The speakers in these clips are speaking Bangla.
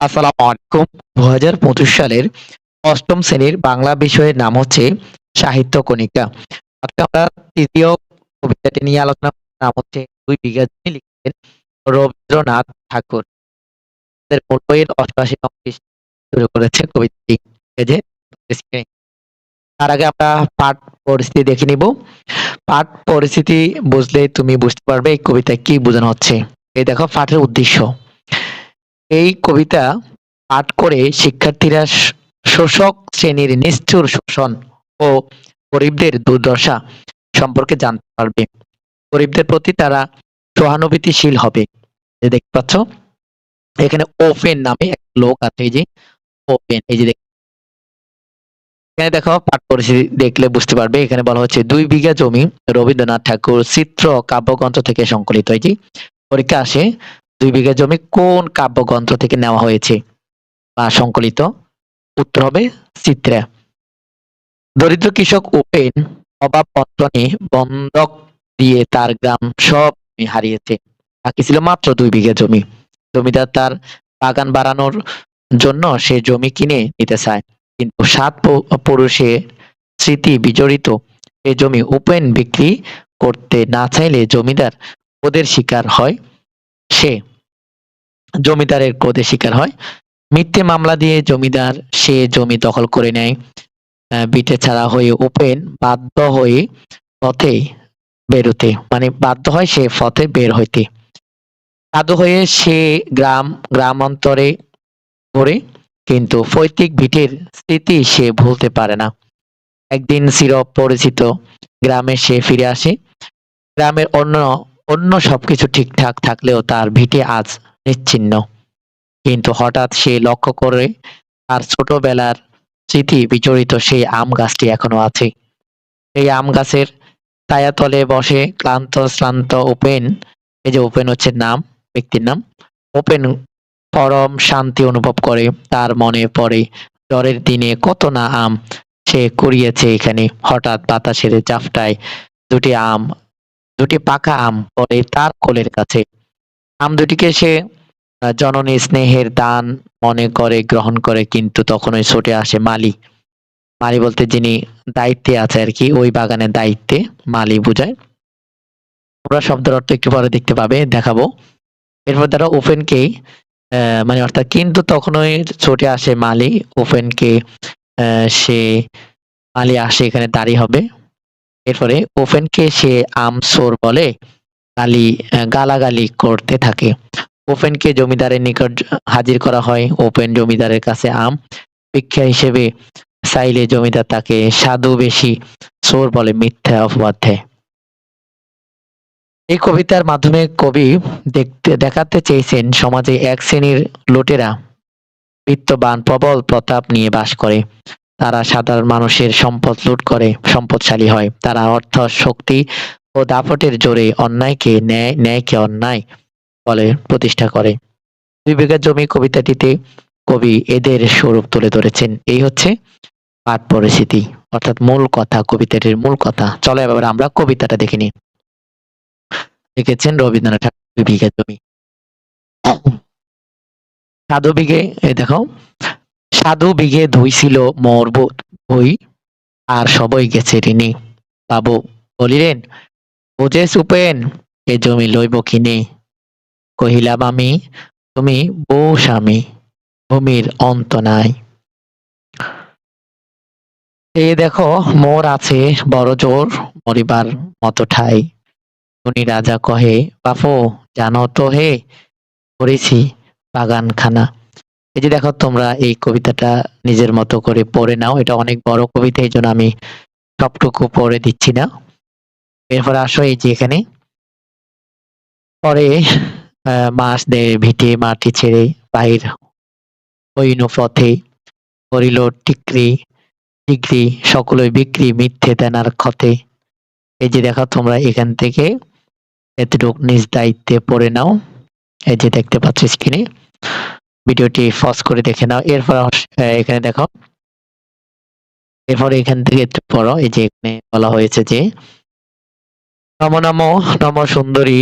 আসসালামু আলাইকুম। দু হাজার পঁচিশ সালের অষ্টম শ্রেণির বাংলা বিষয়ের নাম হচ্ছে সাহিত্য কণিকা। আমরা তৃতীয় কবিতাটি নিয়ে আলোচনা নাম হচ্ছে দুই বিঘা জমি লিখেছেন রবীন্দ্রনাথ ঠাকুর। মূল বইয়ের অষ্টআশি শুরু করেছে কবিতাটি। তার আগে আমরা পাঠ পরিস্থিতি দেখে নিব। পাঠ পরিস্থিতি বুঝলে তুমি বুঝতে পারবে এই কবিতায় কি বোঝানো হচ্ছে। এই দেখো, পাঠের উদ্দেশ্য। এই কবিতা পাঠ করে শিক্ষার্থীরা শোষক শ্রেণির নিষ্ঠুর শোষণ ও গরিবদের দুর্দশা সম্পর্কে জানতে পারবে। গরিবদের প্রতি তারা সহানুভূতিশীল হবে। দেখতে পাচ্ছ, এখানে ওপেন নামে এক লোক আছে, এই যে ওপেন, এই যে এখানে দেখো পাঠ পরিস্থিতি দেখলে বুঝতে পারবে। এখানে বলা হচ্ছে, দুই বিঘা জমি রবীন্দ্রনাথ ঠাকুর চিত্র কাব্যগ্রন্থ থেকে সংকলিত। এই যে পরীক্ষা আসে দুই বিঘা জমি কোন কাব্যগ্রন্থ থেকে নেওয়া হয়েছে? বা সংকলিত? উত্তর হবে চিত্রা। দরিদ্র কৃষক ওপেন অভাব অনটনে বন্ধক দিয়ে তার গ্রাম সব হারিয়েছে। বাকি ছিল মাত্র দুই বিঘা জমি। জমিদার তার বাগান বাড়ানোর জন্য সে জমি কিনে নিতে চায়। কিন্তু সাত পুরুষে স্মৃতি বিজড়িত। সে জমি উপেন বিক্রি করতে না চাইলে জমিদার ওদের শিকার হয় সে। জমিদারের ক্রোধের শিকার হয়। মিথ্যে মামলা দিয়ে জমিদার সে জমি দখল করে নেয়। বিটে ছাড়া হয়ে ওপেন, বাধ্য হয়ে পথে বেরোতে মানে বাধ্য হয় সে পথে বের হইতে। বাধ্য হয়ে সে গ্রাম, গ্রামান্তরে ঘোরে, কিন্তু পৈতৃক ভিটের স্মৃতি সে ভুলতে পারে না। একদিন চির পরিচিত গ্রামে সে ফিরে আসে। গ্রামের অন্য অন্য সবকিছু ঠিকঠাক থাকলেও তার ভিটে আজ নিচ্ছিন্ন। কিন্তু হঠাৎ সে লক্ষ্য করে তার ছোটবেলার স্মৃতি বিচরিত সেই আম গাছটি এখনও আছে। এই আম গাছের ছায়াতলে বসে ক্লান্ত, শ্রান্ত ওপেন, এই যে ওপেন হচ্ছে নাম, ব্যক্তির নাম, ওপেন পরম শান্তি অনুভব করে। তার মনে পড়ে, জ্বরের দিনে কত না আম সে কুড়িয়েছে এখানে। হঠাৎ বাতাসের জাফটায় দুটি আম, দুটি পাকা আম পড়ে তার কোলের কাছে। আম দুটিকে সে জননী স্নেহের দান মনে করে গ্রহণ করে কিন্তু তখনই ছুটে আসে মালি। মালি বলতে যিনি দায়িত্বে আছে আর কি ওই বাগানের দায়িত্বে মালি বুঝায়। তোমরা শব্দের অর্থ একটু পরে দেখতে পাবে দেখাবো। এরপর দ্বারা ওপেনকে আহ, মানে অর্থাৎ কিন্তু তখনই ছুটে আসে মালি ওপেনকে সে মালি আসে এখানে দাঁড়িয়ে হবে। এরপরে ওপেনকে সে আমসোর বলে। গালি গালাগালি করতে থাকে। ওপেনকে জমিদারের নিকট হাজির করা হয়। ওপেন জমিদারের কাছে আম ভিক্ষা হিসেবে চাইলে জমিদার তাকে সাধু বেশি চোর বলে মিথ্যা অপবাদ দেয়। এই কবিতার মাধ্যমে কবি দেখতে, দেখাতে চেয়েছেন সমাজে এক শ্রেণির লোটেরা বিত্তবান, প্রবল প্রতাপ নিয়ে বাস করে। তারা সাধারণ মানুষের সম্পদ লুট করে, সম্পদশালী হয়। তারা অর্থ, শক্তি ও দাপটের জোরে অন্যায়কে ন্যায়, ন্যায়কে অন্যায় বলে প্রতিষ্ঠা করে। দুই বিঘা জমি কবিতাটিতে কবি এদের স্বরূপ তুলে ধরেছেন। এই হচ্ছে পাঠ পরিস্থিতি অর্থাৎ মূল কথা, কবিতাটির মূল কথা। চলো এবার আমরা কবিতাটা দেখে নিই। লিখেছেন রবীন্দ্রনাথ ঠাকুর, দুই বিঘা জমি। সাধু বিঘে, এই দেখো, সাধু বিঘে ধুই ছিল মোর বই আর সবই গেছে ঋণী। বাবু বলিলেন বুঝে সুপেন এ জমি লইব কিনে। কহিলাম আমি তুমি বউ স্বামী, ভূমির অন্ত নাই। এ দেখো, মোর আছে বড় জোর মরিবার মতো ঠাই। উনি রাজা কহে, বাপু, জানো তো হে, করেছি বাগানখানা। এই যে দেখো, তোমরা এই কবিতাটা নিজের মতো করে পড়ে নাও। এটা অনেক বড় কবিতা, এই জন্য আমি সবটুকু পড়ে দিচ্ছি না। এরপর আসো এই যে এখানে। পরে মাস দেড় ভিটে, মাটি ছেড়ে বাহির হইন পথে, করিল টিকরি ডিগ্রি সকলই বিক্রি মিথ্যে দেনার ক্ষতে। এই যে দেখো তোমরা এখান থেকে এতটুক নিজ দায়িত্বে পড়ে নাও। এই যে দেখতে পাচ্ছ স্ক্রিনে ভিডিওটি ফস করে দেখে নাও। এরপর এখানে দেখো। এরপর এখান থেকে একটু পড়ো। এই যে এখানে বলা হয়েছে যে নম নম নম সুন্দরী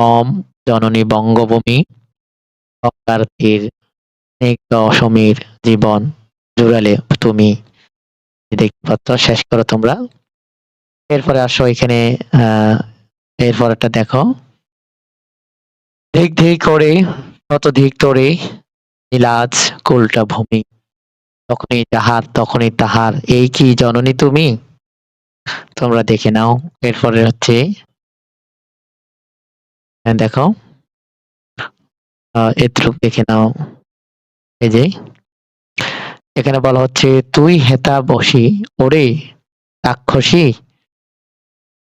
মম জননী বঙ্গভূমি অকার্তির স্নিগ্ধ সমীর জীবন জুড়ালে তুমি। দেখতে পাচ্ছ শেষ করো তোমরা। এরপরে আসো এখানে, আহ এরপরেরটা দেখো। ধিক ধিক করে কত ধিক তোরে, নীলাজ কুলটা ভূমি। তখনই তাহার তখনই তাহার। এই কি জননী তুমি? তোমরা দেখে নাও। এরপরে হচ্ছে হ্যাঁ, দেখো। এতটুক দেখে নাও। এই যে এখানে বলা হচ্ছে তুই হেতা বসি ওরে রাক্ষসী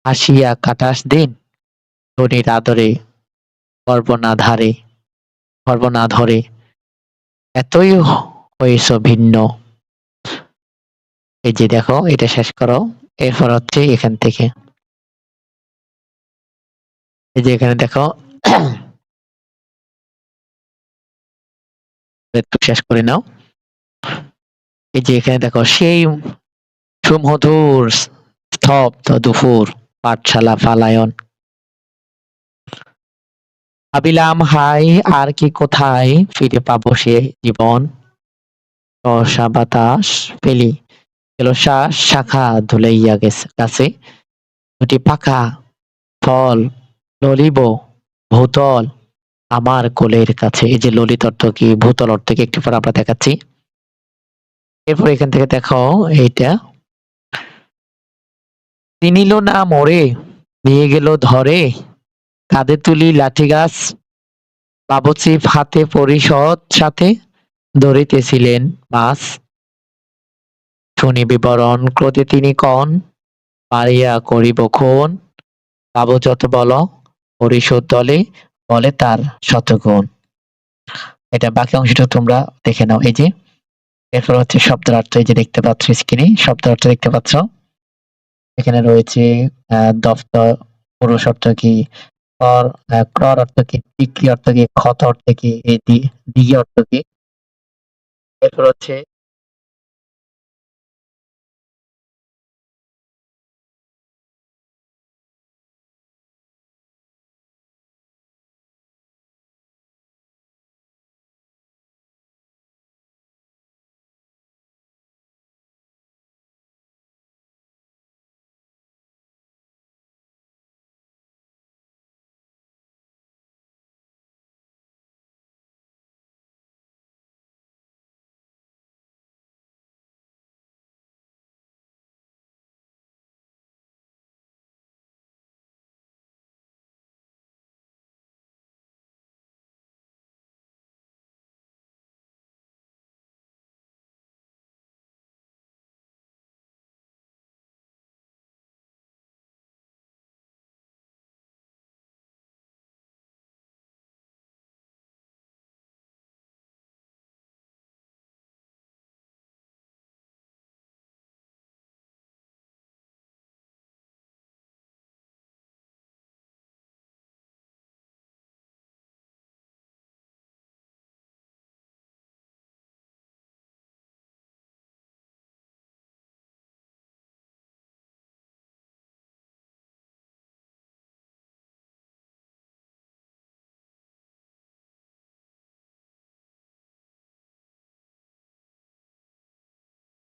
হাসিয়া কাটাস দিন ধনির আদরে গর্ব না ধারে গর্ব না ধরে এতই হয়েছ ভিন্ন। এই যে দেখো এটা শেষ করো। এরপর হচ্ছে এখান থেকে। এই যে এখানে দেখো। একটু শেষ করে নাও। এই যে এখানে দেখো, সেই সুমধুর স্তব্ধ দুপুর, পাঠশালা, পালায়ন। ভাবিলাম, হাই, আর কি কোথায় ফিরে পাবো সে জীবন? বাতাস পেলি গেল শ্বাস শাখা ধুলাইয়া গেছে গাছে দুটি পাখা, ফল, ললিব, ভূতল আমার কোলের কাছে। এই যে ললিত অর্থ কি, ভূতল অর্থ কি? একটু পর আমরা দেখাচ্ছি। এরপর এখান থেকে দেখো এইটা। নিল না মরে, নিয়ে গেল ধরে। কাঁধে তুলি লাঠি গাছ, বাবুচিপ হাতে পরিষদ সাথে ধরিতেছিলেন মাছ। শুনি বিবরণ ক্রোধে তিনি কন পারিয়া করিব খুন। বাবু যত বল পরিশোধ দলে বলে তার শতগুণ। এটা বাকি অংশটা তোমরা দেখে নাও। এই যে এরপর হচ্ছে শব্দের অর্থ এই যে দেখতে পাচ্ছ স্ক্রিনে শব্দের অর্থ দেখতে পাচ্ছ। এখানে রয়েছে আহ, দফতর পুরুষ অর্থ কি কর ক্রর অর্থ কি বিক্রি অর্থ কি ক্ষত অর্থ কি এই দিঘি অর্থ কি। এরপর হচ্ছে